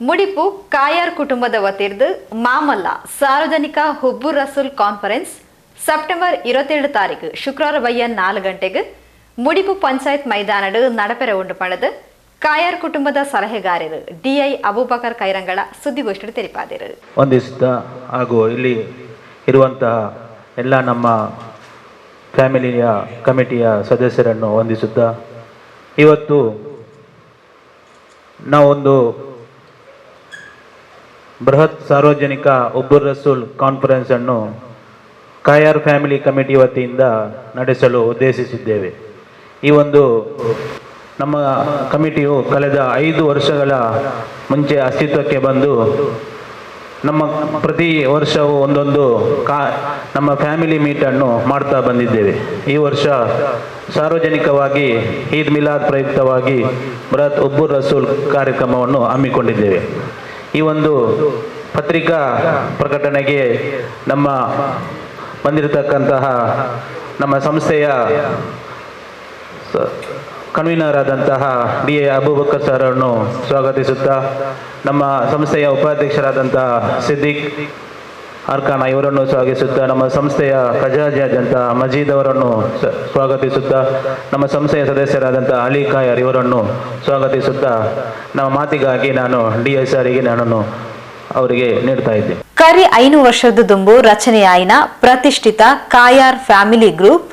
ಮುಡಿಪು coir ಕುಟುಂಬದ ವತಿರ್ದು ಮಾಮಲ್ಲ ಸಾರ್ವಜನಿಕ ಹುಬ್ಬು ರಸೂಲ್ conference September இருபத்தேழு ತಾರೀಕು, ಶುಕ್ರವಾರ ಬಯ್ಯ ನಾಲ್ಕು ಗಂಟೆಗೆ ಮುಡಿಪು ಪಂಚಾಯತ್ ಮೈದಾನಡು ನಡಪೆರ ಉಂಡು ಪಡೆದು ಕಾಯಾರ್ ಕುಟುಂಬದ ಸಲಹೆಗಾರರು ಡಿಐ ಅಬೂಬಕರ್ ಕೈರಂಗಳ ಸುದ್ದಿಗೋಷ್ಠಿ ತೆರಿಪಾದರು ಒಂದಿಷ್ಟ ಹಾಗೂ ಇಲ್ಲಿ ಇರುವಂತಹ ಎಲ್ಲ ನಮ್ಮ ಫ್ಯಾಮಿಲಿಯ ಕಮಿಟಿಯ ಸದಸ್ಯರನ್ನು ವಂದಿಸುತ್ತಾ, ಇವತ್ತು ನಾವೊಂದು ಬೃಹತ್ ಸಾರ್ವಜನಿಕ ಉಬ್ಬುರ್ ರಸೂಲ್ ಕಾನ್ಫರೆನ್ಸ್ ಅನ್ನು ಕಾಯಾರ್ ಫ್ಯಾಮಿಲಿ ಕಮಿಟಿ ವತಿಯಿಂದ ನಡೆಸಲು ಉದ್ದೇಶಿಸಿದ್ದೇವೆ. ಈ ಒಂದು ನಮ್ಮ ಕಮಿಟಿಯು ಕಳೆದ ಐದು ವರ್ಷಗಳ ಮುಂಚೆ ಅಸ್ತಿತ್ವಕ್ಕೆ ಬಂದು ನಮ್ಮ ಪ್ರತಿ ವರ್ಷವೂ ಒಂದೊಂದು ಕಾ ನಮ್ಮ ಫ್ಯಾಮಿಲಿ ಮೀಟನ್ನು ಮಾಡ್ತಾ ಬಂದಿದ್ದೇವೆ. ಈ ವರ್ಷ ಸಾರ್ವಜನಿಕವಾಗಿ ಈದ್ ಮಿಲಾದ್ ಪ್ರಯುಕ್ತವಾಗಿ ಬೃಹತ್ ಉಬ್ಬುರ್ ರಸೂಲ್ ಕಾರ್ಯಕ್ರಮವನ್ನು ಹಮ್ಮಿಕೊಂಡಿದ್ದೇವೆ. ಈ ಒಂದು ಪತ್ರಿಕಾ ಪ್ರಕಟಣೆಗೆ ನಮ್ಮ ಬಂದಿರತಕ್ಕಂತಹ ನಮ್ಮ ಸಂಸ್ಥೆಯ ಕನ್ವೀನರ್ ಆದಂತಹ ಡಿ ಎ ಅಬೂಬಕರ್ ಸರ್ ಅನ್ನು ಸ್ವಾಗತಿಸುತ್ತಾ ನಮ್ಮ ಸಂಸ್ಥೆಯ ಉಪಾಧ್ಯಕ್ಷರಾದಂತಹ ಸಿದ್ದಿಕ್ ಅರ್ಕಾನ ಇವರನ್ನು ಸ್ವಾಗತಿಸುತ್ತಾ ನಮ್ಮ ಸಂಸ್ಥೆಯ ಖಜಾಂತ ಮಜೀದ್ ಅವರನ್ನು ಸ್ವಾಗತಿಸುತ್ತಾ ನಮ್ಮ ಸಂಸ್ಥೆಯ ಸದಸ್ಯರಾದಂತಹ ಅಲಿ ಖಾಯರ್ ಇವರನ್ನು ಸ್ವಾಗತಿಸುತ್ತಾ ನಮ್ಮ ಮಾತಿಗಾಗಿ ನಾನು ಡಿ ಎಸ್ ನಾನು ಅವರಿಗೆ ನೀಡ್ತಾ ಇದ್ದೆ. ಕರಿ ಐನು ವರ್ಷದ ದುಂಬು ರಚನೆಯಾಯಿನ ಪ್ರತಿಷ್ಠಿತ ಕಾಯಾರ್ ಫ್ಯಾಮಿಲಿ ಗ್ರೂಪ್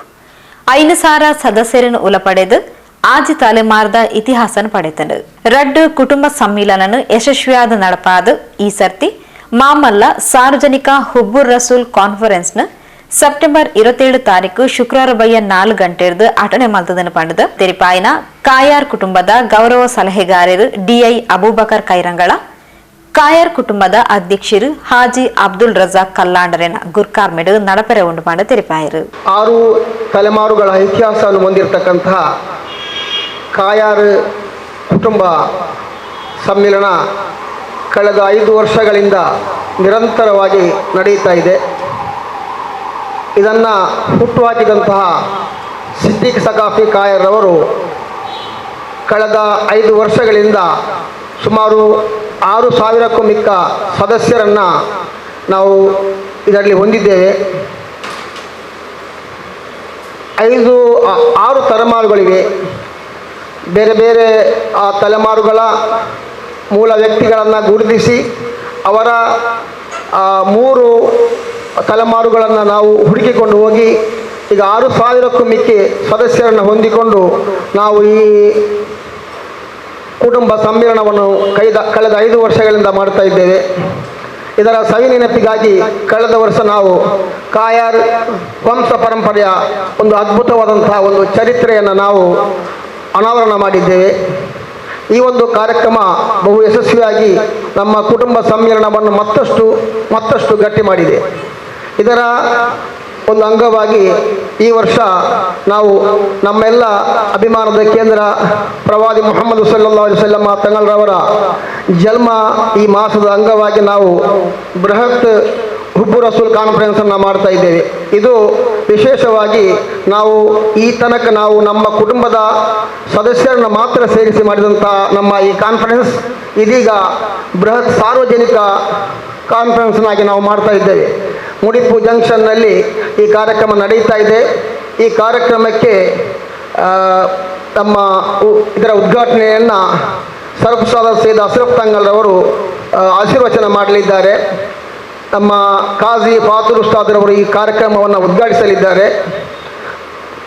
ಐನು ಸಾರ ಸದಸ್ಯರನ್ನು ಉಲಪಡೆದು ಆಜಿ ತಲೆಮಾರದ ಇತಿಹಾಸನ ಪಡೆತನು ರಡ್ ಕುಟುಂಬ ಸಮ್ಮಿಲನನು ಯಶಸ್ವಿಯಾದ ನಡಪಾದು ಈ ಸರ್ತಿ ಮಾಮಲ್ಲ ಸಾರ್ವಜನಿಕ ಹುಬ್ಬುರ್ ರಸೂಲ್ ಕಾನ್ಫರೆನ್ಸ್ನ ಸೆಪ್ಟೆಂಬರ್ ಇರತ್ತೇಳು ತಾರೀಕು ಶುಕ್ರವಾರ ಬಯ್ಯ ನಾಲ್ಕು ಗಂಟೆ ಹಿಡಿದು ಅಟನೆ ಮಾಡ್ತದನ್ನು ಪಂಡದ ತೆರಿಪಾಯಿನ ಕಾಯಾರ್ ಕುಟುಂಬದ ಗೌರವ ಸಲಹೆಗಾರರು ಡಿಐ ಅಬೂಬಕರ್ ಕೈರಂಗಳ, ಕಾಯಾರ್ ಕುಟುಂಬದ ಅಧ್ಯಕ್ಷರು ಹಾಜಿ ಅಬ್ದುಲ್ ರಜಾ ಕಲ್ಲಾಂಡರೇನ ಗುರ್ಕಾರ್ಮೆಡು ನಡಪೆರೆ ಉಂಟು ಮಾಡ ತೆರಿಪಾಯರು. ಆರು ತಲೆಮಾರುಗಳ ಇತಿಹಾಸವನ್ನು ಹೊಂದಿರತಕ್ಕಂತಹ ಕಾಯಾರ್ ಕುಟುಂಬ ಸಮ್ಮಿಲನ ಕಳೆದ ಐದು ವರ್ಷಗಳಿಂದ ನಿರಂತರವಾಗಿ ನಡೆಯುತ್ತಾ ಇದೆ. ಇದನ್ನು ಹುಟ್ಟುಹಾಕಿದಂತಹ ಸಿದ್ದಿಕ್ ಸಕಾಫಿ ಕಾಯರ್ ಅವರು ಕಳೆದ ಐದು ವರ್ಷಗಳಿಂದ ಸುಮಾರು ಆರು ಸಾವಿರಕ್ಕೂ ಮಿಕ್ಕ ಸದಸ್ಯರನ್ನು ನಾವು ಇದರಲ್ಲಿ ಹೊಂದಿದ್ದೇವೆ. ಐದು ಆರು ತಲೆಮಾರುಗಳಿವೆ. ಬೇರೆ ಬೇರೆ, ಆ, ತಲೆಮಾರುಗಳ ಮೂಲ ವ್ಯಕ್ತಿಗಳನ್ನು ಗುರುತಿಸಿ ಅವರ ಮೂರು ತಲೆಮಾರುಗಳನ್ನು ನಾವು ಹುಡುಕಿಕೊಂಡು ಹೋಗಿ ಈಗ ಆರು ಸಾವಿರಕ್ಕೂ ಮಿಕ್ಕಿ ಸದಸ್ಯರನ್ನು ಹೊಂದಿಕೊಂಡು ನಾವು ಈ ಕುಟುಂಬ ಸಮ್ಮೇಳನವನ್ನು ಕೈದ ಕಳೆದ ಐದು ವರ್ಷಗಳಿಂದ ಮಾಡ್ತಾ ಇದ್ದೇವೆ. ಇದರ ಸವಿ ನೆನಪಿಗಾಗಿ ಕಳೆದ ವರ್ಷ ನಾವು ಕಾಯಾರ್ ವಂಶ ಪರಂಪರೆಯ ಒಂದು ಅದ್ಭುತವಾದಂತಹ ಒಂದು ಚರಿತ್ರೆಯನ್ನು ನಾವು ಅನಾವರಣ ಮಾಡಿದ್ದೇವೆ. ಈ ಒಂದು ಕಾರ್ಯಕ್ರಮ ಬಹು ಯಶಸ್ವಿಯಾಗಿ ನಮ್ಮ ಕುಟುಂಬ ಸಮ್ಮೇಳನವನ್ನು ಮತ್ತಷ್ಟು ಮತ್ತಷ್ಟು ಗಟ್ಟಿ ಮಾಡಿದೆ. ಇದರ ಒಂದು ಅಂಗವಾಗಿ ಈ ವರ್ಷ ನಾವು ನಮ್ಮೆಲ್ಲ ಅಭಿಮಾನದ ಕೇಂದ್ರ ಪ್ರವಾದಿ ಮೊಹಮ್ಮದ್ ಸಲ್ಲಾ ಸಲ್ಲಮ್ಮ ತಂಗಲ್ರವರ ಜನ್ಮ ಈ ಮಾಸದ ಅಂಗವಾಗಿ ನಾವು ಬೃಹತ್ ಹುಬ್ಬು ರಸೂಲ್ ಕಾನ್ಫರೆನ್ಸನ್ನು ಮಾಡ್ತಾ ಇದ್ದೇವೆ. ಇದು ವಿಶೇಷವಾಗಿ ನಾವು ಈ ತನಕ ನಾವು ನಮ್ಮ ಕುಟುಂಬದ ಸದಸ್ಯರನ್ನು ಮಾತ್ರ ಸೇರಿಸಿ ಮಾಡಿದಂಥ ನಮ್ಮ ಈ ಕಾನ್ಫರೆನ್ಸ್ ಇದೀಗ ಬೃಹತ್ ಸಾರ್ವಜನಿಕ ಕಾನ್ಫರೆನ್ಸ್ನಾಗಿ ನಾವು ಮಾಡ್ತಾ ಇದ್ದೇವೆ. ಮುಡಿಪು ಜಂಕ್ಷನ್ನಲ್ಲಿ ಈ ಕಾರ್ಯಕ್ರಮ ನಡೀತಾ ಇದೆ. ಈ ಕಾರ್ಯಕ್ರಮಕ್ಕೆ ತಮ್ಮ ಇದರ ಉದ್ಘಾಟನೆಯನ್ನು ಸರ್ಫ್ಸಾದ ಸೇದ ಅಶ್ರಫ್ ತಂಗಲ್ರವರು ಆಶೀರ್ವಚನ ಮಾಡಲಿದ್ದಾರೆ. ನಮ್ಮ ಖಾಜಿ ಉಸ್ತಾದ್ರವರು ಈ ಕಾರ್ಯಕ್ರಮವನ್ನು ಉದ್ಘಾಟಿಸಲಿದ್ದಾರೆ.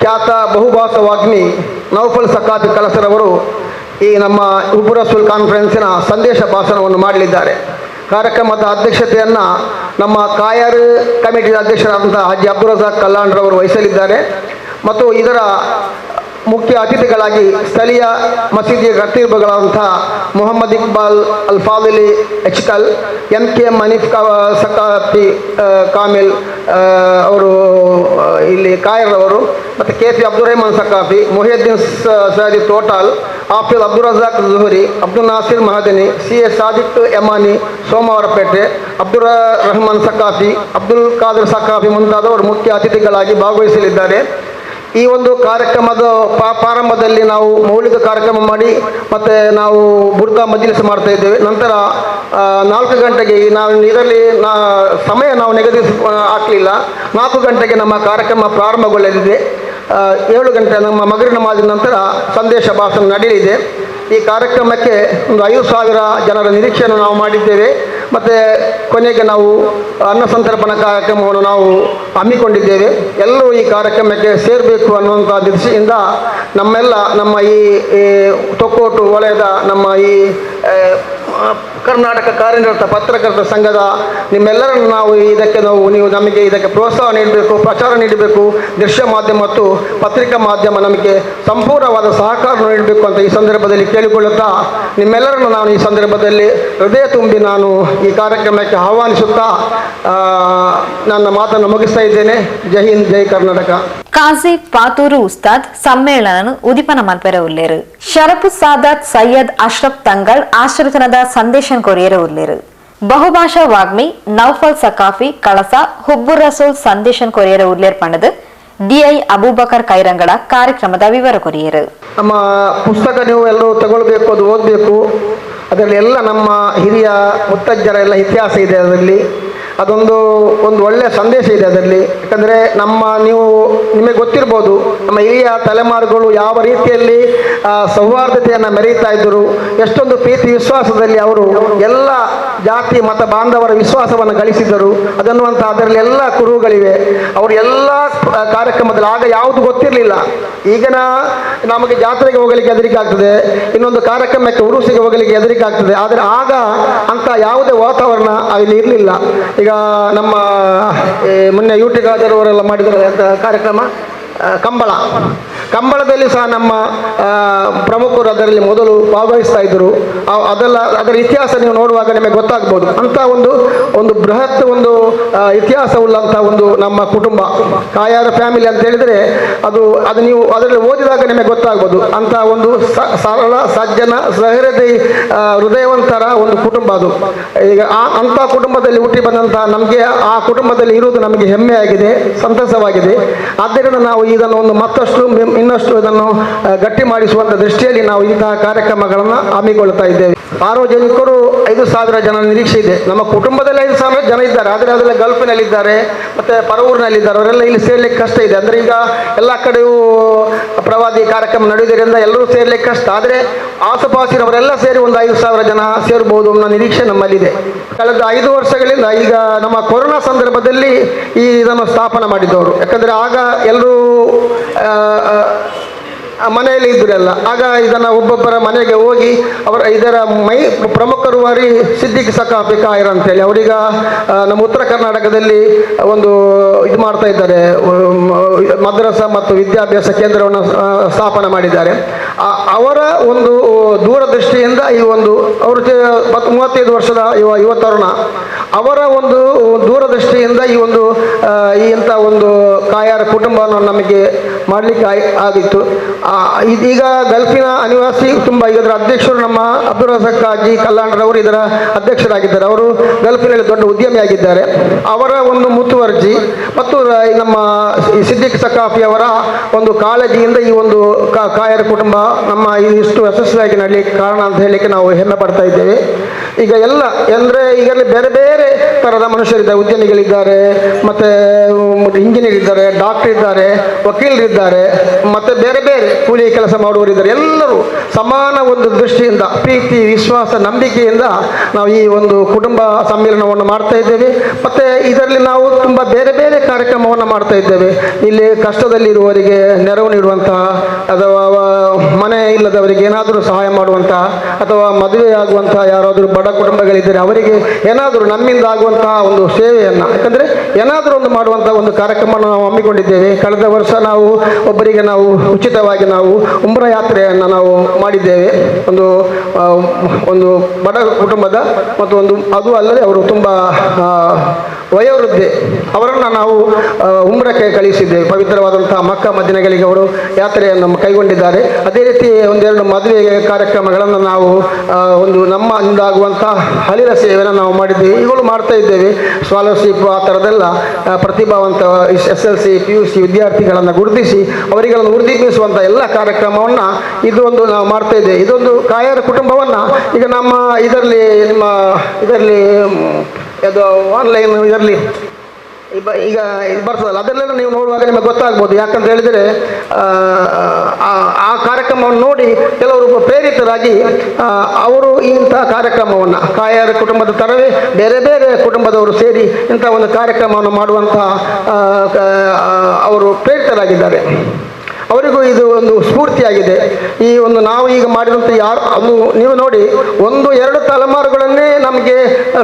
ಖ್ಯಾತ ಬಹುಭಾಸ ವಾಗ್ಮಿ ನೌಫಲ್ ಸಕಾಫಿ ಕಲಸರವರು ಈ ನಮ್ಮ ಉಬ್ಬು ಸುಲ್ ಕಾನ್ಫರೆನ್ಸಿನ ಸಂದೇಶ ಭಾಷಣವನ್ನು ಮಾಡಲಿದ್ದಾರೆ. ಕಾರ್ಯಕ್ರಮದ ಅಧ್ಯಕ್ಷತೆಯನ್ನು ನಮ್ಮ ಕಾಯರ್ ಕಮಿಟಿ ಅಧ್ಯಕ್ಷರಾದಂಥ ಹಾಜಿ ರಜಾಕ್ ಕಲ್ಲಾಂಡ್ರವರು ವಹಿಸಲಿದ್ದಾರೆ. ಮತ್ತು ಇದರ ಮುಖ್ಯ ಅತಿಥಿಗಳಾಗಿ ಸ್ಥಳೀಯ ಮಸೀದಿಯ ಕರ್ತೀರ್ಬಗಳಾದಂತಹ ಮೊಹಮ್ಮದ್ ಇಕ್ಬಾಲ್ ಅಲ್ ಫಾದಿಲಿ ಎಚ್ಕಲ್, ಎನ್ ಕೆ ಎಂ ಹನೀಫ್ ಕಾ ಸಕಾಫಿ ಕಾಮಿಲ್ ಅವರು ಇಲ್ಲಿ ಕಾಯರ್ ಅವರು ಮತ್ತು ಕೆ ಪಿ ಅಬ್ದುಲ್ ರೆಹಮಾನ್ ಸಕಾಫಿ ಮೊಹಿಯುದ್ದೀನ್ ಸೈದಿ ಟೋಟಾಲ್, ಆಫಿಲ್ ಅಬ್ದುಲ್ ರಜಾಕ್ ಜುಹುರಿ, ಅಬ್ದುಲ್ ನಾಸಿರ್ ಮಹಾದಿನಿ, ಸಿ ಎಸ್ ಸಾದಿಕ್ ಯಮಾನಿ ಸೋಮವಾರಪೇಟೆ ಅಬ್ದುಲ್ ರಹಮಾನ್ ಸಕಾಫಿ ಅಬ್ದುಲ್ ಖಾದರ್ ಸಕಾಫಿ ಮುಂತಾದವರು ಮುಖ್ಯ ಅತಿಥಿಗಳಾಗಿ ಭಾಗವಹಿಸಲಿದ್ದಾರೆ. ಈ ಒಂದು ಕಾರ್ಯಕ್ರಮದ ಪ್ರಾರಂಭದಲ್ಲಿ ನಾವು ಮೌಲಿಕ ಕಾರ್ಯಕ್ರಮ ಮಾಡಿ ಮತ್ತೆ ನಾವು ಬುರ್ಕಾ ಮಜ್ಲಿಸ್ ಮಾಡ್ತಾ ಇದ್ದೇವೆ. ನಂತರ ನಾಲ್ಕು ಗಂಟೆಗೆ ನಾವು ಇದರಲ್ಲಿ ಸಮಯ ನಾವು ನಿಗದಿ ಹಾಕಲಿಲ್ಲ. ನಾಲ್ಕು ಗಂಟೆಗೆ ನಮ್ಮ ಕಾರ್ಯಕ್ರಮ ಪ್ರಾರಂಭಗೊಳ್ಳಲಿದೆ. ಏಳು ಗಂಟೆ ನಮ್ಮ ಮಗರಿನ ಮಾದಿನ ನಂತರ ಸಂದೇಶ ಭಾಷಣ ನಡೆಯಲಿದೆ. ಈ ಕಾರ್ಯಕ್ರಮಕ್ಕೆ ಒಂದು ಐದು ಸಾವಿರ ಜನರ ನಿರೀಕ್ಷೆಯನ್ನು ನಾವು ಮಾಡಿದ್ದೇವೆ. ಮತ್ತು ಕೊನೆಗೆ ನಾವು ಅನ್ನ ಸಂತರ್ಪಣ ಕಾರ್ಯಕ್ರಮವನ್ನು ನಾವು ಹಮ್ಮಿಕೊಂಡಿದ್ದೇವೆ. ಎಲ್ಲರೂ ಈ ಕಾರ್ಯಕ್ರಮಕ್ಕೆ ಸೇರಬೇಕು ಅನ್ನುವಂಥ ದೃಷ್ಟಿಯಿಂದ ನಮ್ಮೆಲ್ಲ ನಮ್ಮ ಈ ತೊಕ್ಕೋಟು ವಲಯದ ನಮ್ಮ ಈ ಕರ್ನಾಟಕ ಕಾರ್ಯನಿರತ ಪತ್ರಕರ್ತರ ಸಂಘದ ನಿಮ್ಮೆಲ್ಲರನ್ನು ನಾವು ಇದಕ್ಕೆ ನಾವು, ನೀವು ನಮಗೆ ಇದಕ್ಕೆ ಪ್ರೋತ್ಸಾಹ ನೀಡಬೇಕು, ಪ್ರಚಾರ ನೀಡಬೇಕು, ದೃಶ್ಯ ಮಾಧ್ಯಮ ಮತ್ತು ಪತ್ರಿಕಾ ಮಾಧ್ಯಮ ನಮಗೆ ಸಂಪೂರ್ಣವಾದ ಸಹಕಾರ ನೀಡಬೇಕು ಅಂತ ಈ ಸಂದರ್ಭದಲ್ಲಿ ಕೇಳಿಕೊಳ್ಳುತ್ತಾ, ನಿಮ್ಮೆಲ್ಲರನ್ನು ನಾನು ಈ ಸಂದರ್ಭದಲ್ಲಿ ಹೃದಯ ತುಂಬಿ ನಾನು ಈ ಕಾರ್ಯಕ್ರಮಕ್ಕೆ ಆಹ್ವಾನಿಸುತ್ತಾ ನನ್ನ ಮಾತನ್ನು ಮುಗಿಸ್ತಾ ಇದ್ದೇನೆ. ಜೈ ಹಿಂದ್, ಜೈ ಕರ್ನಾಟಕ. ಕಾಜಿ ಪಾತೂರು ಉಸ್ತಾದ್ ಸಮ್ಮೇಳನ ಉದಿಪನ ಮಲ್ಪೆರ ಉಲ್ಲೇರು ಶರಪು ಸಾದಾತ್ ಸೈಯದ್ ಅಶ್ರಫ್ ತಂಗಳ್ ಆಶ್ರಿತನದ ಸಂದೇಶನ್ ಕೊರಿಯರ ಉಲ್ಲೇರು ಬಹುಭಾಷಾ ವಾಗ್ಮಿ ನೌಫಲ್ ಸಕಾಫಿ ಕಳಸ ಹುಬ್ಬುರ್ ರಸೂಲ್ ಸಂದೇಶನ್ ಕೊರಿಯರ ಉಲ್ಲೇರ್ ಪಣದು ಡಿಐ ಅಬೂಬಕರ್ ಕೈರಂಗಡ ಕಾರ್ಯಕ್ರಮದ ವಿವರ ಕೊರಿಯರು ನಮ್ಮ ಪುಸ್ತಕ ನೀವು ಎಲ್ಲರೂ ತಗೊಳ್ಬೇಕು ಅದು ಓದಬೇಕು ಅದರಲ್ಲಿ ಎಲ್ಲ ನಮ್ಮ ಹಿರಿಯ ಮುತ್ತಜ್ಜರ ಎಲ್ಲ ಇತಿಹಾಸ ಇದೆ ಅದರಲ್ಲಿ ಅದೊಂದು ಒಂದು ಒಳ್ಳೆಯ ಸಂದೇಶ ಇದೆ ಅದರಲ್ಲಿ. ಯಾಕಂದರೆ ನಮ್ಮ ನೀವು ನಿಮಗೆ ಗೊತ್ತಿರ್ಬೋದು, ನಮ್ಮ ಹಿರಿಯ ತಲೆಮಾರುಗಳು ಯಾವ ರೀತಿಯಲ್ಲಿ ಸೌಹಾರ್ದತೆಯನ್ನು ಮೆರೆಯುತ್ತಾ ಇದ್ದರು, ಎಷ್ಟೊಂದು ಪ್ರೀತಿ ವಿಶ್ವಾಸದಲ್ಲಿ ಅವರು ಎಲ್ಲ ಜಾತಿ ಮತ ಬಾಂಧವರ ವಿಶ್ವಾಸವನ್ನು ಗಳಿಸಿದರು ಅದನ್ನುವಂಥ ಅದರಲ್ಲಿ ಎಲ್ಲ ಕುರುಹುಗಳಿವೆ. ಅವರು ಎಲ್ಲ ಕಾರ್ಯಕ್ರಮದಲ್ಲಿ ಆಗ ಯಾವುದು ಗೊತ್ತಿರಲಿಲ್ಲ. ಈಗಿನ ನಮಗೆ ಜಾತ್ರೆಗೆ ಹೋಗಲಿಕ್ಕೆ ಹೆದರಿಕೆ ಆಗ್ತದೆ ಇನ್ನೊಂದು ಕಾರ್ಯಕ್ರಮಕ್ಕೆ ಉರುಸಿಗೆ ಹೋಗಲಿಕ್ಕೆ ಹೆದರಿಕೆ ಆಗ್ತದೆ ಆದರೆ ಆಗ ಅಂತ ಯಾವುದೇ ವಾತಾವರಣ ಅಲ್ಲಿ ಇರಲಿಲ್ಲ. ಈಗ ನಮ್ಮ ಮೊನ್ನೆ ಯೂಟಿಗಾದರವರೆಲ್ಲ ಮಾಡಿದ ಕಾರ್ಯಕ್ರಮ? ಕಂಬಳ. ಕಂಬಳದಲ್ಲಿ ಸಹ ನಮ್ಮ ಪ್ರಮುಖರು ಅದರಲ್ಲಿ ಮೊದಲು ಭಾಗವಹಿಸ್ತಾ ಇದ್ದರು. ಅದೆಲ್ಲ, ಅದರ ಇತಿಹಾಸ ನೀವು ನೋಡುವಾಗ ನಿಮಗೆ ಗೊತ್ತಾಗ್ಬೋದು. ಅಂತ ಒಂದು ಒಂದು ಬೃಹತ್ ಒಂದು ಇತಿಹಾಸ ಉಳ್ಳಂತ ಒಂದು ನಮ್ಮ ಕುಟುಂಬ. ಕಾಯಾರ ಫ್ಯಾಮಿಲಿ ಅಂತ ಹೇಳಿದ್ರೆ ಅದು ಅದು ನೀವು ಅದರಲ್ಲಿ ಓದಿದಾಗ ನಿಮಗೆ ಗೊತ್ತಾಗ್ಬೋದು. ಅಂತ ಒಂದು ಸರಳ, ಸಜ್ಜನ, ಸಹೃದಯ ಹೃದಯವಂತರ ಒಂದು ಕುಟುಂಬ ಅದು. ಈಗ ಆ, ಅಂಥ ಕುಟುಂಬದಲ್ಲಿ ಹುಟ್ಟಿ ಬಂದಂಥ ನಮಗೆ ಆ ಕುಟುಂಬದಲ್ಲಿ ಇರುವುದು ನಮಗೆ ಹೆಮ್ಮೆಯಾಗಿದೆ, ಸಂತಸವಾಗಿದೆ. ಆದ್ದರಿಂದ ನಾವು ಇದನ್ನು ಒಂದು ಮತ್ತಷ್ಟು ಇನ್ನಷ್ಟು ಇದನ್ನು ಗಟ್ಟಿ ಮಾಡಿಸುವಂಥ ದೃಷ್ಟಿಯಲ್ಲಿ ನಾವು ಇಂತಹ ಕಾರ್ಯಕ್ರಮಗಳನ್ನು ಹಮ್ಮಿಕೊಳ್ತಾ ಇದ್ದೇವೆ. ಸಾರ್ವಜನಿಕರು ಐದು ಸಾವಿರ ಜನ ನಿರೀಕ್ಷೆ ಇದೆ. ನಮ್ಮ ಕುಟುಂಬದಲ್ಲಿ ಐದು ಸಾವಿರ ಜನ ಇದ್ದಾರೆ. ಆದರೆ ಅದೆಲ್ಲ ಗಲ್ಫ್ನಲ್ಲಿದ್ದಾರೆ, ಮತ್ತು ಪರವೂರಿನಲ್ಲಿದ್ದಾರೆ. ಅವರೆಲ್ಲ ಇಲ್ಲಿ ಸೇರ್ಲಿಕ್ಕೆ ಕಷ್ಟ ಇದೆ. ಅಂದರೆ ಈಗ ಎಲ್ಲ ಕಡೆಯೂ ಪ್ರವಾದಿ ಕಾರ್ಯಕ್ರಮ ನಡೆಯುವುದರಿಂದ ಎಲ್ಲರೂ ಸೇರ್ಲಿಕ್ಕೆ ಕಷ್ಟ. ಆದರೆ ಆಸುಪಾಸಿನವರೆಲ್ಲ ಸೇರಿ ಒಂದು ಐದು ಸಾವಿರ ಜನ ಸೇರ್ಬೋದು ಅನ್ನೋ ನಿರೀಕ್ಷೆ ನಮ್ಮಲ್ಲಿದೆ. ಕಳೆದ ಐದು ವರ್ಷಗಳಿಂದ ಈಗ ನಮ್ಮ ಕೊರೋನಾ ಸಂದರ್ಭದಲ್ಲಿ ಈ ಇದನ್ನು ಸ್ಥಾಪನೆ ಮಾಡಿದ್ದವರು ಯಾಕಂದರೆ ಆಗ ಎಲ್ಲರೂ ಮನೆಯಲ್ಲಿ ಇದ್ರಲ್ಲ. ಆಗ ಇದನ್ನು ಒಬ್ಬೊಬ್ಬರ ಮನೆಗೆ ಹೋಗಿ ಅವರ ಇದರ ಮೈ ಪ್ರಮುಖರು ವಾರಿ ಸಿದ್ದಿಕ್ ಸಕಾಫಿ ಕಾಯರ್ ಅಂತೇಳಿ. ಅವರೀಗ ನಮ್ಮ ಉತ್ತರ ಕರ್ನಾಟಕದಲ್ಲಿ ಒಂದು ಇದು ಮಾಡ್ತಾ ಇದ್ದಾರೆ. ಮದ್ರಸ ಮತ್ತು ವಿದ್ಯಾಭ್ಯಾಸ ಕೇಂದ್ರವನ್ನು ಸ್ಥಾಪನೆ ಮಾಡಿದ್ದಾರೆ. ಅವರ ಒಂದು ದೂರದೃಷ್ಟಿಯಿಂದ ಈ ಒಂದು ಅವರು ಮೂವತ್ತೈದು ವರ್ಷದ ಯುವ ಯುವ ತರುಣ ಅವರ ಒಂದು ದೂರದೃಷ್ಟಿಯಿಂದ ಈ ಒಂದು ಈ ಇಂಥ ಒಂದು ಕಾಯಾರ ಕುಟುಂಬವನ್ನು ನಮಗೆ ಮಾಡಲಿಕ್ಕೆ ಆಗಿತ್ತು. ಇದೀಗ ಗಲ್ಫಿನ ಅನಿವಾಸಿ ತುಂಬ. ಇದರ ಅಧ್ಯಕ್ಷರು ನಮ್ಮ ಅಬ್ದುಲ್ ರಸಕ್ ಕಾಜಿ ಕಲ್ಯಾಣರವರು ಇದರ ಅಧ್ಯಕ್ಷರಾಗಿದ್ದಾರೆ. ಅವರು ಗಲ್ಫಿನಲ್ಲಿ ದೊಡ್ಡ ಉದ್ಯಮಿಯಾಗಿದ್ದಾರೆ ಅವರ ಒಂದು ಮುತುವರ್ಜಿ ಮತ್ತು ನಮ್ಮ ಸಿದ್ದಿಕ್ ಸಕಾಫಿ ಅವರ ಒಂದು ಕಾಳಜಿಯಿಂದ ಈ ಒಂದು ಕಾಯರ ಕುಟುಂಬ ನಮ್ಮ ಇಷ್ಟು ಯಶಸ್ವಿಯಾಗಿ ನಡಲಿಕ್ಕೆ ಕಾರಣ ಅಂತ ಹೇಳಲಿಕ್ಕೆ ನಾವು ಹೆಮ್ಮೆ ಪಡ್ತಾ ಇದ್ದೇವೆ. ಈಗ ಎಲ್ಲ, ಅಂದರೆ ಈಗ ಬೇರೆ ಬೇರೆ ಥರದ ಮನುಷ್ಯರಿದ್ದಾರೆ, ಉದ್ಯಮಿಗಳಿದ್ದಾರೆ, ಮತ್ತು ಇಂಜಿನಿಯರ್ ಇದ್ದಾರೆ ಡಾಕ್ಟರ್ ಇದ್ದಾರೆ ವಕೀಲರಿದ್ದಾರೆ ಮತ್ತು ಬೇರೆ ಬೇರೆ ಕೂಲಿ ಕೆಲಸ ಮಾಡುವವರಿದ್ದಾರೆ ಎಲ್ಲರೂ ಸಮಾನ ಒಂದು ದೃಷ್ಟಿಯಿಂದ, ಪ್ರೀತಿ, ವಿಶ್ವಾಸ, ನಂಬಿಕೆಯಿಂದ ನಾವು ಈ ಒಂದು ಕುಟುಂಬ ಸಮ್ಮೇಳನವನ್ನು ಮಾಡ್ತಾ ಇದ್ದೇವೆ. ಮತ್ತು ಇದರಲ್ಲಿ ನಾವು ತುಂಬ ಬೇರೆ ಬೇರೆ ಕಾರ್ಯಕ್ರಮವನ್ನು ಮಾಡ್ತಾ ಇದ್ದೇವೆ. ಇಲ್ಲಿ ಕಷ್ಟದಲ್ಲಿರುವವರಿಗೆ ನೆರವು ನೀಡುವಂತಹ ಅಥವಾ ಮನೆ ಇಲ್ಲದವರಿಗೆ ಏನಾದರೂ ಸಹಾಯ ಮಾಡುವಂತಹ ಅಥವಾ ಮದುವೆ ಆಗುವಂತಹ ಯಾರಾದರೂ ಕುಟುಂಬಗಳಿದ್ದರೆ ಅವರಿಗೆ ಏನಾದರೂ ನಮ್ಮಿಂದ ಆಗುವಂತಹ ಒಂದು ಸೇವೆಯನ್ನು, ಯಾಕಂದರೆ ಏನಾದರೂ ಒಂದು ಮಾಡುವಂಥ ಒಂದು ಕಾರ್ಯಕ್ರಮವನ್ನು ನಾವು ಹಮ್ಮಿಕೊಂಡಿದ್ದೇವೆ. ಕಳೆದ ವರ್ಷ ನಾವು ಒಬ್ಬರಿಗೆ ನಾವು ಉಚಿತವಾಗಿ ನಾವು ಉಮ್ರ ಯಾತ್ರೆಯನ್ನು ನಾವು ಮಾಡಿದ್ದೇವೆ. ಒಂದು ಒಂದು ಬಡ ಕುಟುಂಬದ ಮತ್ತು ಒಂದು, ಅದು ಅಲ್ಲದೆ ಅವರು ತುಂಬ ವಯೋವೃದ್ಧೆ. ಅವರನ್ನು ನಾವು ಉಮ್ರಕ್ಕೆ ಕಳಿಸಿದ್ದೇವೆ. ಪವಿತ್ರವಾದಂತಹ ಮಕ್ಕ ಮದಿನಗಳಿಗೆ ಅವರು ಯಾತ್ರೆಯನ್ನು ಕೈಗೊಂಡಿದ್ದಾರೆ. ಅದೇ ರೀತಿ ಒಂದೆರಡು ಮದುವೆ ಕಾರ್ಯಕ್ರಮಗಳನ್ನು ನಾವು ಒಂದು ನಮ್ಮ ಆಗುವಂಥ ಹಳಿರ ಸೇವೆಯನ್ನು ನಾವು ಮಾಡಿದ್ದೇವೆ. ಈಗಲೂ ಮಾಡ್ತಾ ಇದ್ದೇವೆ. ಸ್ಕಾಲರ್ಶಿಪ್ ಆ ಥರದೆಲ್ಲ ಪ್ರತಿಭಾವಂತ S L C, P U C ವಿದ್ಯಾರ್ಥಿಗಳನ್ನು ಗುರುತಿಸಿ, ಅವರಿಗಳನ್ನು ಉರ್ದೀಪಿಸುವಂಥ ಎಲ್ಲ ಕಾರ್ಯಕ್ರಮವನ್ನು ಇದೊಂದು ನಾವು ಮಾಡ್ತಾ ಇದ್ದೇವೆ. ಇದೊಂದು ಕಾಯರ ಕುಟುಂಬವನ್ನು ಈಗ ನಮ್ಮ ಇದರಲ್ಲಿ, ನಿಮ್ಮ ಇದರಲ್ಲಿ ಅದು ಆನ್ಲೈನ್ ಇರಲಿ. ಈಗ ಇದು ಬರ್ತದಲ್ಲ ಅದರಲ್ಲೆಲ್ಲ ನೀವು ನೋಡುವಾಗ ನಿಮಗೆ ಗೊತ್ತಾಗ್ಬೋದು. ಯಾಕಂತ ಹೇಳಿದರೆ ಆ, ಕಾರ್ಯಕ್ರಮವನ್ನು ನೋಡಿ ಕೆಲವರು ಪ್ರೇರಿತರಾಗಿ ಅವರು ಇಂಥ ಕಾರ್ಯಕ್ರಮವನ್ನು ಕಾಯರ ಕುಟುಂಬದ ಥರವೇ ಬೇರೆ ಬೇರೆ ಕುಟುಂಬದವರು ಸೇರಿ ಇಂಥ ಒಂದು ಕಾರ್ಯಕ್ರಮವನ್ನು ಮಾಡುವಂತಹ ಅವರು ಪ್ರೇರಿತರಾಗಿದ್ದಾರೆ. ಅವರಿಗೂ ಇದು ಒಂದು ಸ್ಫೂರ್ತಿಯಾಗಿದೆ. ಈ ಒಂದು ನಾವು ಈಗ ಮಾಡಿದಂಥ ಯಾರು, ಅದು ನೀವು ನೋಡಿ, ಒಂದು, ಎರಡು ತಲೆಮಾರುಗಳನ್ನೇ ನಮಗೆ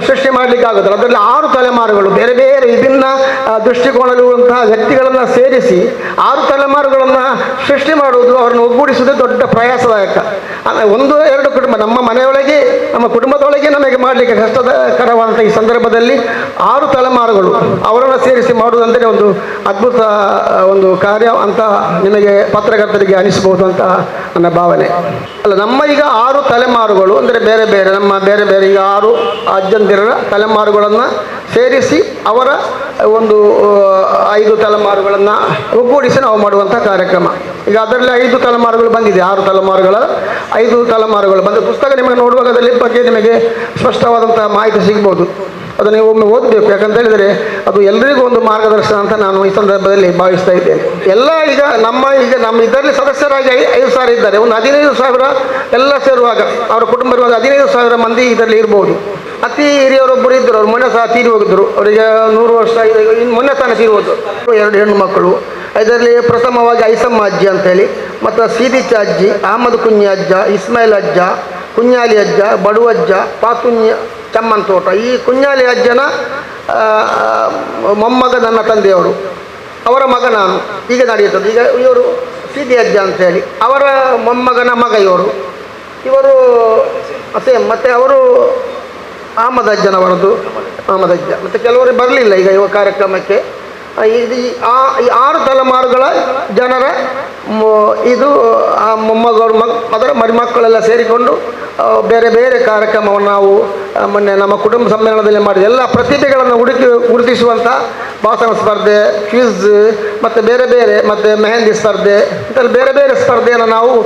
ಸೃಷ್ಟಿ ಮಾಡಲಿಕ್ಕೆ ಆಗುತ್ತಲ್ಲ ಅದರಲ್ಲಿ ಆರು ತಲೆಮಾರುಗಳು, ಬೇರೆ ಬೇರೆ ವಿಭಿನ್ನ ದೃಷ್ಟಿಕೋನದಲ್ಲಿರುವಂತಹ ವ್ಯಕ್ತಿಗಳನ್ನು ಸೇರಿಸಿ ಆರು ತಲೆಮಾರುಗಳನ್ನು ಸೃಷ್ಟಿ ಮಾಡುವುದು ಅವರನ್ನು ಒಗ್ಗೂಡಿಸುವುದು ದೊಡ್ಡ ಪ್ರಯಾಸದಾಯಕ. ಒಂದು ಎರಡು ಕುಟುಂಬ, ನಮ್ಮ ಮನೆಯೊಳಗೆ, ನಮ್ಮ ಕುಟುಂಬದೊಳಗೆ ನಮಗೆ ಮಾಡಲಿಕ್ಕೆ ಕಷ್ಟಕರವಾದಂಥ ಈ ಸಂದರ್ಭದಲ್ಲಿ ಆರು ತಲೆಮಾರುಗಳು ಅವರನ್ನು ಸೇರಿಸಿ ಮಾಡುವುದಂದರೆ ಒಂದು ಅದ್ಭುತ, ಒಂದು ಕಾರ್ಯ ಅಂತ ನಿಮಗೆ ಪತ್ರಕರ್ತರಿಗೆ ಅನಿಸಬಹುದು ಅಂತ ನನ್ನ ಭಾವನೆ. ಅಲ್ಲ, ನಮ್ಮ ಈಗ ಆರು ತಲೆಮಾರುಗಳು ಅಂದರೆ ಬೇರೆ ಬೇರೆ, ನಮ್ಮ ಬೇರೆ ಬೇರೆ ಈಗ ಆರು ಅಜ್ಜಂದಿರರ ತಲೆಮಾರುಗಳನ್ನು ಸೇರಿಸಿ ಅವರ ಒಂದು ಐದು ತಲೆಮಾರುಗಳನ್ನು ಒಗ್ಗೂಡಿಸಿ ನಾವು ಮಾಡುವಂಥ ಕಾರ್ಯಕ್ರಮ. ಈಗ ಅದರಲ್ಲಿ ಐದು ತಲೆಮಾರುಗಳು ಬಂದಿದೆ. ಆರು ತಲೆಮಾರುಗಳ, ಐದು ತಲೆಮಾರುಗಳು ಬಂದ ಪುಸ್ತಕ ನಿಮಗೆ ನೋಡುವಾಗ ಅದರಲ್ಲಿ ಬಗ್ಗೆ ನಿಮಗೆ ಸ್ಪಷ್ಟವಾದಂಥ ಮಾಹಿತಿ ಸಿಗ್ಬೋದು. ಅದನ್ನು ನೀವು ಒಮ್ಮೆ ಓದಬೇಕು. ಯಾಕಂತ ಹೇಳಿದರೆ ಅದು ಎಲ್ಲರಿಗೂ ಒಂದು ಮಾರ್ಗದರ್ಶನ ಅಂತ ನಾನು ಈ ಸಂದರ್ಭದಲ್ಲಿ ಭಾವಿಸ್ತಾ ಇದ್ದೇನೆ. ಎಲ್ಲ ಈಗ ನಮ್ಮ ಈಗ ನಮ್ಮ ಇದರಲ್ಲಿ ಸದಸ್ಯರಾಗಿ ಐ, ಐದು ಸಾವಿರ ಇದ್ದಾರೆ. ಒಂದು ಹದಿನೈದು ಸಾವಿರ ಎಲ್ಲ ಸೇರುವಾಗ ಅವರ ಕುಟುಂಬದ ಒಂದು ಹದಿನೈದು ಸಾವಿರ ಮಂದಿ ಇದರಲ್ಲಿ ಇರ್ಬೋದು. ಅತಿ ಹಿರಿಯವರೊಬ್ಬರು ಇದ್ದರು. ಅವ್ರು ಮೊನ್ನೆ ಸಹ ತೀರಿ ಹೋಗಿದ್ದರು. ಅವರಿಗೆ ನೂರು ವರ್ಷ. ಇನ್ನು ಮೊನ್ನೆ ತಾನೇ ತೀರಿ ಹೋದರು. ಎರಡು ಹೆಣ್ಣು ಮಕ್ಕಳು. ಇದರಲ್ಲಿ ಪ್ರಥಮವಾಗಿ ಐಸಮ್ಮ ಅಜ್ಜಿ ಅಂತೇಳಿ ಮತ್ತು ಸೀದಿಚ್ಚ ಅಜ್ಜಿ, ಅಹಮದ್ ಕುಂಜಿ ಅಜ್ಜ, ಇಸ್ಮಾಯಿಲ್ ಅಜ್ಜ ಕುಂಜಾಲಿ ಅಜ್ಜ ಬಡುವಜ್ಜ ಪಾಕುಂಜ ಚಮ್ಮನ್ ತೋಟ. ಈ ಕುಂಜಾಲಿ ಅಜ್ಜನ ಮೊಮ್ಮಗ ನನ್ನ ತಂದೆಯವರು. ಅವರ ಮಗ ನಾನು. ಈಗ ನಡೆಯುತ್ತದೆ. ಈಗ ಇವರು ಸೀದಿ ಅಜ್ಜ ಅಂತೇಳಿ ಅವರ ಮೊಮ್ಮಗನ ಮಗ ಇವರು. ಇವರು, ಸೇಮ್, ಮತ್ತು ಅವರು ಅಹಮದ್ ಅಜ್ಜನವರದ್ದು, ಅಹಮದ್ ಅಜ್ಜ. ಮತ್ತು ಕೆಲವರು ಬರಲಿಲ್ಲ ಈಗ ಯುವ ಕಾರ್ಯಕ್ರಮಕ್ಕೆ. ಇದು ಈ ಆರು ತಲೆಮಾರುಗಳ ಜನರ ಇದು, ಆ, ಮೊಮ್ಮಗರು ಮಕ್ ಅದರ ಮರಿಮಕ್ಕಳೆಲ್ಲ ಸೇರಿಕೊಂಡು ಬೇರೆ ಬೇರೆ ಕಾರ್ಯಕ್ರಮವನ್ನು ನಾವು ಮೊನ್ನೆ ನಮ್ಮ ಕುಟುಂಬ ಸಮ್ಮೇಳನದಲ್ಲಿ ಮಾಡಿದ ಎಲ್ಲ ಪ್ರತಿಭೆಗಳನ್ನು ಹುಡುಕಿ, ಗುರುತಿಸುವಂಥ ಭಾಷಣ ಸ್ಪರ್ಧೆ, ಕ್ವಿಜ್, ಮತ್ತು ಬೇರೆ ಬೇರೆ, ಮತ್ತು ಮೆಹಂದಿ ಸ್ಪರ್ಧೆ ಇಂಥಲ್ಲಿ ಬೇರೆ ಬೇರೆ ಸ್ಪರ್ಧೆಯನ್ನು ನಾವು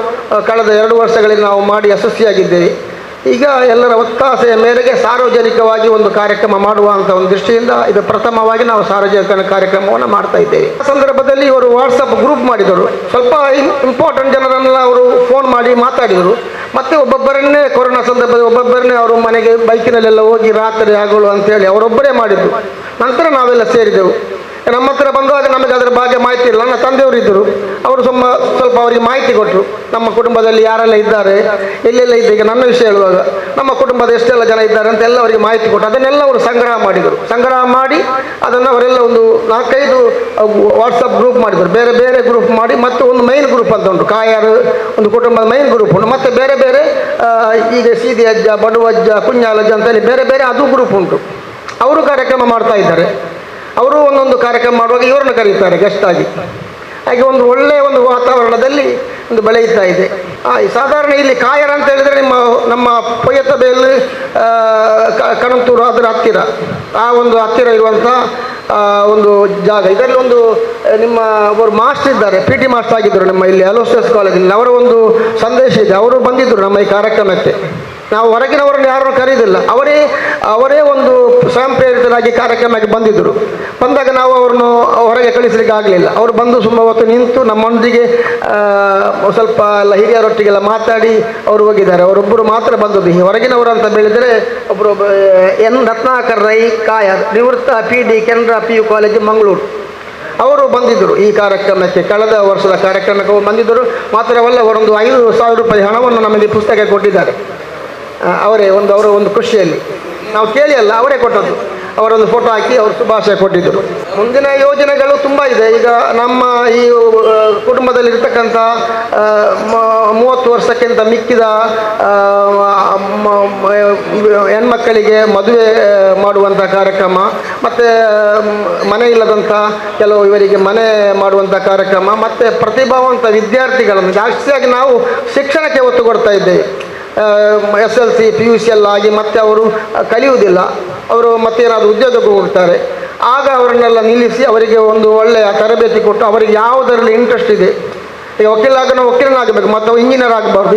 ಕಳೆದ ಎರಡು ವರ್ಷಗಳಿಂದ ನಾವು ಮಾಡಿ ಯಶಸ್ವಿಯಾಗಿದ್ದೇವೆ. ಈಗ ಎಲ್ಲರ ಒತ್ತಾಸೆಯ ಮೇರೆಗೆ ಸಾರ್ವಜನಿಕವಾಗಿ ಒಂದು ಕಾರ್ಯಕ್ರಮ ಮಾಡುವ ಅಂತ ಒಂದು ದೃಷ್ಟಿಯಿಂದ ಇದು ಪ್ರಥಮವಾಗಿ ನಾವು ಸಾರ್ವಜನಿಕ ಕಾರ್ಯಕ್ರಮವನ್ನು ಮಾಡ್ತಾ ಇದ್ದೇವೆ. ಆ ಸಂದರ್ಭದಲ್ಲಿ ಇವರು ವಾಟ್ಸಪ್ ಗ್ರೂಪ್ ಮಾಡಿದರು. ಸ್ವಲ್ಪ ಇಂಪಾರ್ಟೆಂಟ್ ಜನರನ್ನೆಲ್ಲ ಅವರು ಫೋನ್ ಮಾಡಿ ಮಾತಾಡಿದರು. ಮತ್ತೆ ಒಬ್ಬೊಬ್ಬರನ್ನೇ ಕೊರೋನಾ ಸಂದರ್ಭದಲ್ಲಿ ಒಬ್ಬೊಬ್ಬರನ್ನೇ ಅವರು ಮನೆಗೆ ಬೈಕಿನಲ್ಲೆಲ್ಲ ಹೋಗಿ ರಾತ್ರಿ ಆಗಲು ಅಂತೇಳಿ ಅವರೊಬ್ಬರೇ ಮಾಡಿದರು. ನಂತರ ನಾವೆಲ್ಲ ಸೇರಿದೆವು. ನಮ್ಮ ಹತ್ರ ಬಂದಾಗ ನಮಗೆ ಅದರ ಬಗ್ಗೆ ಮಾಹಿತಿ ಇಲ್ಲ. ನನ್ನ ತಂದೆಯವರು ಇದ್ದರು. ಅವರು ಸ್ವಲ್ಪ ಸ್ವಲ್ಪ ಅವರಿಗೆ ಮಾಹಿತಿ ಕೊಟ್ಟರು. ನಮ್ಮ ಕುಟುಂಬದಲ್ಲಿ ಯಾರೆಲ್ಲ ಇದ್ದಾರೆ, ಎಲ್ಲೆಲ್ಲ ಇದ್ದ ಈಗ ನನ್ನ ವಿಷಯ ಹೇಳುವಾಗ, ನಮ್ಮ ಕುಟುಂಬದ ಎಷ್ಟೆಲ್ಲ ಜನ ಇದ್ದಾರೆ ಅಂತ ಎಲ್ಲ ಅವರಿಗೆ ಮಾಹಿತಿ ಕೊಟ್ಟು ಅದನ್ನೆಲ್ಲ ಅವರು ಸಂಗ್ರಹ ಮಾಡಿದರು. ಸಂಗ್ರಹ ಮಾಡಿ ಅದನ್ನು ಅವರೆಲ್ಲ ಒಂದು ನಾಲ್ಕೈದು ವಾಟ್ಸಪ್ ಗ್ರೂಪ್ ಮಾಡಿದರು. ಬೇರೆ ಬೇರೆ ಗ್ರೂಪ್ ಮಾಡಿ ಮತ್ತು ಒಂದು ಮೈನ್ ಗ್ರೂಪ್ ಅಂತ ಉಂಟು. ಕಾಯಾರು, ಒಂದು ಕುಟುಂಬದ ಮೈನ್ ಗ್ರೂಪ್ ಉಂಟು. ಮತ್ತು ಬೇರೆ ಬೇರೆ ಈಗ ಸೀದಿ ಅಜ್ಜ ಬಡುವಜ್ಜ ಕುಂಜಾಲಜ್ಜ ಅಂತೇಳಿ ಬೇರೆ ಬೇರೆ ಅದು ಗ್ರೂಪ್ ಉಂಟು. ಅವರು ಕಾರ್ಯಕ್ರಮ ಮಾಡ್ತಾ ಇದ್ದಾರೆ. ಅವರು ಒಂದೊಂದು ಕಾರ್ಯಕ್ರಮ ಮಾಡುವಾಗ ಇವರನ್ನು ಕರೀತಾರೆ ಗೆಸ್ಟ್ ಆಗಿ. ಹಾಗೆ ಒಂದು ಒಳ್ಳೆಯ ಒಂದು ವಾತಾವರಣದಲ್ಲಿ ಒಂದು ಬೆಳೆಯುತ್ತಾ ಇದೆ. ಸಾಧಾರಣ ಇಲ್ಲಿ ಕಾಯರ ಅಂತ ಹೇಳಿದರೆ ನಿಮ್ಮ, ನಮ್ಮ ಪೊಯ್ಯತ್ತಬೇಲ್ ಕಣಂತೂರು ಅದರ ಹತ್ತಿರ. ಆ ಒಂದು ಹತ್ತಿರ ಇರುವಂಥ ಒಂದು ಜಾಗ. ಇದರಲ್ಲಿ ಒಂದು, ನಿಮ್ಮ ಒಬ್ಬರು ಮಾಸ್ಟರ್ ಇದ್ದಾರೆ ಪಿ ಟಿ ಮಾಸ್ಟರ್ ಆಗಿದ್ದರು ನಮ್ಮ ಇಲ್ಲಿ ಅಲೋಸಿಯಸ್ ಕಾಲೇಜಿನಲ್ಲಿ ಅವರ ಒಂದು ಸಂದೇಶ ಇದೆ. ಅವರು ಬಂದಿದ್ದರು ನಮ್ಮ ಈ ಕಾರ್ಯಕ್ರಮಕ್ಕೆ. ನಾವು ಹೊರಗಿನವರನ್ನು ಯಾರನ್ನು ಕರೆಯುವುದಿಲ್ಲ ಅವರೇ ಅವರೇ ಒಂದು ಸ್ವಯಂ ಪ್ರೇರಿತರಾಗಿ ಕಾರ್ಯಕ್ರಮಕ್ಕೆ ಬಂದಿದ್ದರು ಬಂದಾಗ ನಾವು ಅವರನ್ನು ಹೊರಗೆ ಕಳಿಸಲಿಕ್ಕೆ ಆಗಲಿಲ್ಲ ಅವರು ಬಂದು ಸುಮ್ಮ ಹೊತ್ತು ನಿಂತು ನಮ್ಮೊಂದಿಗೆ ಸ್ವಲ್ಪ ಎಲ್ಲ ಹಿರಿಯರೊಟ್ಟಿಗೆಲ್ಲ ಮಾತಾಡಿ ಅವರು ಹೋಗಿದ್ದಾರೆ. ಅವರೊಬ್ಬರು ಮಾತ್ರ ಬಂದದ್ದು. ಈ ಹೊರಗಿನವರು ಅಂತ ಹೇಳಿದರೆ ಒಬ್ಬರು ಎನ್ ರತ್ನಾಕರ್ ರೈ ಕಾಯರ್, ನಿವೃತ್ತ P D Canara P U college Mangaluru. ಅವರು ಬಂದಿದ್ದರು ಈ ಕಾರ್ಯಕ್ರಮಕ್ಕೆ. ಕಳೆದ ವರ್ಷದ ಕಾರ್ಯಕ್ರಮಕ್ಕೆ ಬಂದಿದ್ದರು. ಮಾತ್ರವಲ್ಲ, ಅವರೊಂದು ಐದು ಸಾವಿರ ರೂಪಾಯಿ ಹಣವನ್ನು ನಮಗೆ ಪುಸ್ತಕ ಕೊಟ್ಟಿದ್ದಾರೆ. ಅವರೇ ಒಂದು, ಅವರ ಒಂದು ಖುಷಿಯಲ್ಲಿ ನಾವು ಕೇಳಿ ಅಲ್ಲ, ಅವರೇ ಕೊಟ್ಟದ್ದು. ಅವರೊಂದು ಫೋಟೋ ಹಾಕಿ ಅವರು ಶುಭಾಶಯ ಕೊಟ್ಟಿದ್ದರು. ಮುಂದಿನ ಯೋಜನೆಗಳು ತುಂಬ ಇದೆ. ಈಗ ನಮ್ಮ ಈ ಕುಟುಂಬದಲ್ಲಿ ಕುಟುಂಬದಲ್ಲಿರ್ತಕ್ಕಂಥ ಮೂವತ್ತು ವರ್ಷಕ್ಕಿಂತ ಮಿಕ್ಕಿದ ಹೆಣ್ಮಕ್ಕಳಿಗೆ ಮದುವೆ ಮಾಡುವಂಥ ಕಾರ್ಯಕ್ರಮ, ಮತ್ತು ಮನೆ ಇಲ್ಲದಂಥ ಕೆಲವು ಇವರಿಗೆ ಮನೆ ಮಾಡುವಂಥ ಕಾರ್ಯಕ್ರಮ, ಮತ್ತು ಪ್ರತಿಭಾವಂತ ವಿದ್ಯಾರ್ಥಿಗಳನ್ನು ಜಾಸ್ತಿಯಾಗಿ ನಾವು ಶಿಕ್ಷಣಕ್ಕೆ ಒತ್ತು ಕೊಡ್ತಾ ಇದ್ದೇವೆ. S L C P U C ಎಲ್ಲ ಆಗಿ ಮತ್ತೆ ಅವರು ಕಲಿಯುವುದಿಲ್ಲ. ಅವರು ಮತ್ತೇನಾದರೂ ಉದ್ಯೋಗಕ್ಕೆ ಹೋಗ್ತಾರೆ. ಆಗ ಅವರನ್ನೆಲ್ಲ ನಿಲ್ಲಿಸಿ ಅವರಿಗೆ ಒಂದು ಒಳ್ಳೆಯ ತರಬೇತಿ ಕೊಟ್ಟು ಅವರಿಗೆ ಯಾವುದರಲ್ಲಿ ಇಂಟ್ರೆಸ್ಟ್ ಇದೆ ಈಗ ವಕೀಲಾಗನ ವಕೀಲನಾಗಬೇಕು ಮತ್ತು ಇಂಜಿನಿಯರ್ ಆಗಬಾರ್ದು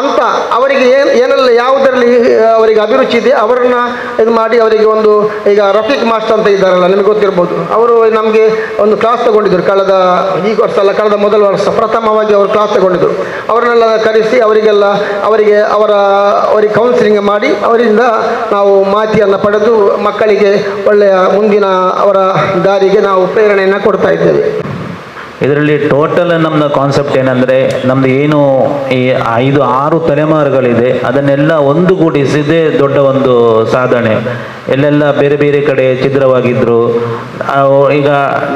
ಅಂತ ಅವರಿಗೆ ಏನು, ಏನೆಲ್ಲ ಯಾವುದರಲ್ಲಿ ಅವರಿಗೆ ಅಭಿರುಚಿ ಇದೆ, ಅವರನ್ನು ಇದು ಮಾಡಿ ಅವರಿಗೆ ಒಂದು, ಈಗ ರಫೀಕ್ ಮಾಸ್ಟರ್ ಅಂತ ಇದ್ದಾರಲ್ಲ, ನಿಮಗೆ ಗೊತ್ತಿರ್ಬೋದು. ಅವರು ನಮಗೆ ಒಂದು ಕ್ಲಾಸ್ ತಗೊಂಡಿದ್ದರು ಕಳೆದ ಈ ವರ್ಷ ಅಲ್ಲ, ಕಳೆದ ಮೊದಲ ವರ್ಷ, ಪ್ರಥಮವಾಗಿ ಅವರು ಕ್ಲಾಸ್ ತಗೊಂಡಿದ್ದರು ಅವರನ್ನೆಲ್ಲ ಕರೆಸಿ ಅವರಿಗೆಲ್ಲ, ಅವರಿಗೆ ಅವರ, ಅವರಿಗೆ ಕೌನ್ಸಿಲಿಂಗ್ ಮಾಡಿ, ಅವರಿಂದ ನಾವು ಮಾಹಿತಿಯನ್ನು ಪಡೆದು ಮಕ್ಕಳಿಗೆ ಒಳ್ಳೆಯ ಮುಂದಿನ ಅವರ ದಾರಿಗೆ ನಾವು ಪ್ರೇರಣೆಯನ್ನು ಕೊಡ್ತಾ ಇದ್ದೇವೆ. ಇದರಲ್ಲಿ ಟೋಟಲ್ ನಮ್ಮದು ಕಾನ್ಸೆಪ್ಟ್ ಏನಂದರೆ ನಮ್ಮದು ಏನು ಈ ಐದು, ಆರು ತಲೆಮಾರುಗಳಿದೆ, ಅದನ್ನೆಲ್ಲ ಒಂದುಗೂಡಿಸಿದ್ದೇ ದೊಡ್ಡ ಒಂದು ಸಾಧನೆ. ಎಲ್ಲೆಲ್ಲ ಬೇರೆ ಬೇರೆ ಕಡೆ ಛಿದ್ರವಾಗಿದ್ದರು ಈಗ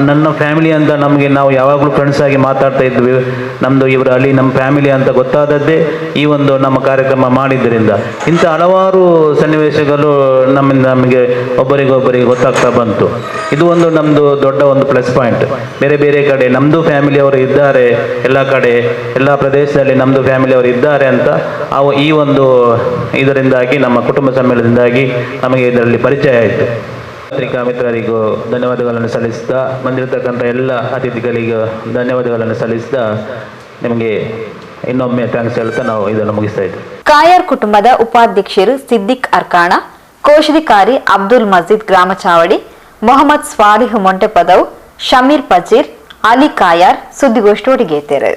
ನನ್ನ ಫ್ಯಾಮಿಲಿ ಅಂತ ನಮಗೆ ನಾವು ಯಾವಾಗಲೂ ಫ್ರೆಂಡ್ಸ್ ಆಗಿ ಮಾತಾಡ್ತಾ ಇದ್ವಿ. ನಮ್ಮದು ಇವರು ಅಲ್ಲಿ ನಮ್ಮ ಫ್ಯಾಮಿಲಿ ಅಂತ ಗೊತ್ತಾದದ್ದೇ ಈ ಒಂದು ನಮ್ಮ ಕಾರ್ಯಕ್ರಮ ಮಾಡಿದ್ದರಿಂದ ಇಂಥ ಹಲವಾರು ಸನ್ನಿವೇಶಗಳು ನಮ್ಮಿಂದ ನಮಗೆ ಒಬ್ಬರಿಗೊಬ್ಬರಿಗೆ ಗೊತ್ತಾಗ್ತಾ ಬಂತು. ಇದು ಒಂದು ನಮ್ಮದು ದೊಡ್ಡ ಒಂದು ಪ್ಲಸ್ ಪಾಯಿಂಟ್ ಬೇರೆ ಬೇರೆ ಕಡೆ ನಮ್ಮದು ಫ್ಯಾಮಿಲಿಯವರು ಇದ್ದಾರೆ, ಎಲ್ಲ ಕಡೆ, ಎಲ್ಲ ಪ್ರದೇಶದಲ್ಲಿ ನಮ್ಮದು ಫ್ಯಾಮಿಲಿಯವರು ಇದ್ದಾರೆ ಅಂತ ಅವು ಈ ಒಂದು ಇದರಿಂದಾಗಿ, ನಮ್ಮ ಕುಟುಂಬ ಸಮ್ಮೇಳನದಿಂದಾಗಿ ನಮಗೆ ಇದರಲ್ಲಿ ಪರಿಚಯ ಆಯಿತು. ಪತ್ರಿಕಾ ಮಿತ್ರರಿಗೂ ಧನ್ಯವಾದಗಳನ್ನು ಸಲ್ಲಿಸ್ತಾ ಬಂದಿರತಕ್ಕಂಥ ಎಲ್ಲ ಅತಿಥಿಗಳಿಗೂ ಧನ್ಯವಾದಗಳನ್ನು ಸಲ್ಲಿಸ್ತಾ ನಿಮಗೆ ಇನ್ನೊಮ್ಮೆ ಥ್ಯಾಂಕ್ಸ್ ಹೇಳ್ತಾ ನಾವು ಇದನ್ನು ಮುಗಿಸ್ತಾ ಇದ್ದೀವಿ ಕಾಯರ್ ಕುಟುಂಬದ ಉಪಾಧ್ಯಕ್ಷರು ಸಿದ್ದಿಕ್ ಅರ್ಕಾಣ, ಕೋಶಾಧಿಕಾರಿ ಅಬ್ದುಲ್ ಮಜೀದ್ ಗ್ರಾಮಚಾವಡಿ ಮೊಹಮ್ಮದ್ ಸ್ವಾಲಿಹ್ ಮೊಂಟೆಪದವ್ ಶಮೀರ್ ಪಜೀರ್, ಅಲಿ ಕಾಯಾರ್ ಸುದ್ದಿಗೋಷ್ಠಿ ಒಡಿಗೇತರು